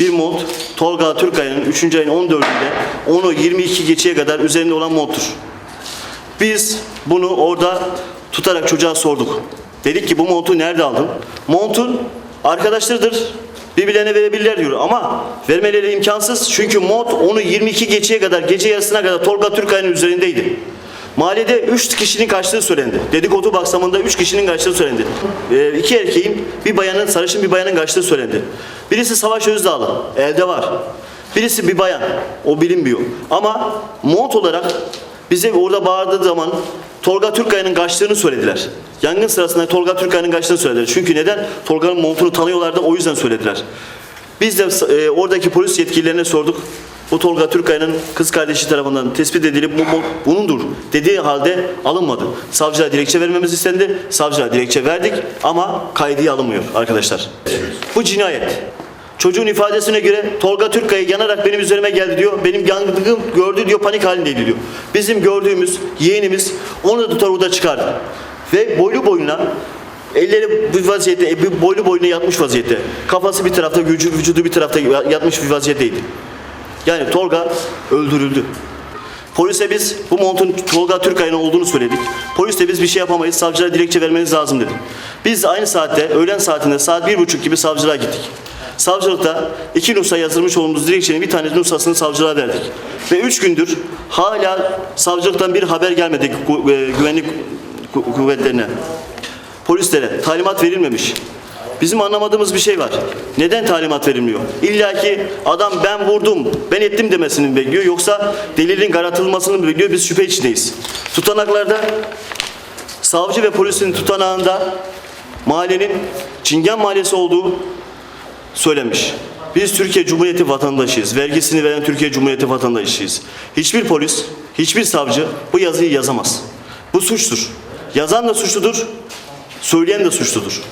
bir mont Tolga Türkay'ın 3. ayın 14'ünde onu 22 geçeye kadar üzerinde olan monttur. Biz bunu orada tutarak çocuğa sorduk. Dedik ki bu montu nerede aldın? Montun arkadaşlarıdır. Birbirlerine verebilirler diyor ama vermeleri imkansız. Çünkü mont onu 22 geçeye kadar, gece yarısına kadar Tolga Türkay'ın üzerindeydi. Mahallede 3 kişinin kaçtığı söylendi. Dedikodu baksamında 3 kişinin kaçtığı söylendi. Ee, iki erkeğin, bir bayanın, sarışın bir bayanın kaçtığı söylendi. Birisi Savaş Özdağlı, elde var. Birisi bir bayan, o bilinmiyor. Ama mont olarak bize orada bağırdığı zaman Tolga Türkaya'nın kaçtığını söylediler. Yangın sırasında Tolga Türkaya'nın kaçtığını söylediler. Çünkü neden? Tolga'nın montunu tanıyorlardı o yüzden söylediler. Biz de e, oradaki polis yetkililerine sorduk. Bu Tolga Türkaya'nın kız kardeşi tarafından tespit edilip bu, bu bunundur dediği halde alınmadı. Savcıya dilekçe vermemiz istendi. Savcıya dilekçe verdik ama kaydıya alınmıyor arkadaşlar. Bu cinayet. Çocuğun ifadesine göre Tolga Türkaya yanarak benim üzerime geldi diyor. Benim yangını gördü diyor panik halindeydi diyor. Bizim gördüğümüz yeğenimiz onu da tutar çıkardı. Ve boylu boyuna elleri bir vaziyette, e, boylu boyuna yatmış vaziyette. Kafası bir tarafta, vücudu bir tarafta yatmış bir vaziyetteydi. Yani Tolga öldürüldü. Polise biz bu montun Tolga Türkay'ın olduğunu söyledik. Polis de biz bir şey yapamayız, savcılara dilekçe vermeniz lazım dedi. Biz de aynı saatte, öğlen saatinde saat bir buçuk gibi savcılığa gittik. Savcılıkta iki nüsha yazılmış olduğumuz dilekçenin bir tane nüshasını savcılığa verdik. Ve üç gündür hala savcılıktan bir haber gelmedi e, güvenlik ku- kuvvetlerine. Polislere talimat verilmemiş. Bizim anlamadığımız bir şey var. Neden talimat verilmiyor? İlla ki adam ben vurdum, ben ettim demesini mi bekliyor yoksa delilin garatılmasını mı bekliyor? Biz şüphe içindeyiz. Tutanaklarda savcı ve polisin tutanağında mahallenin Çingen Mahallesi olduğu söylemiş. Biz Türkiye Cumhuriyeti vatandaşıyız. Vergisini veren Türkiye Cumhuriyeti vatandaşıyız. Hiçbir polis, hiçbir savcı bu yazıyı yazamaz. Bu suçtur. Yazan da suçludur, söyleyen de suçludur.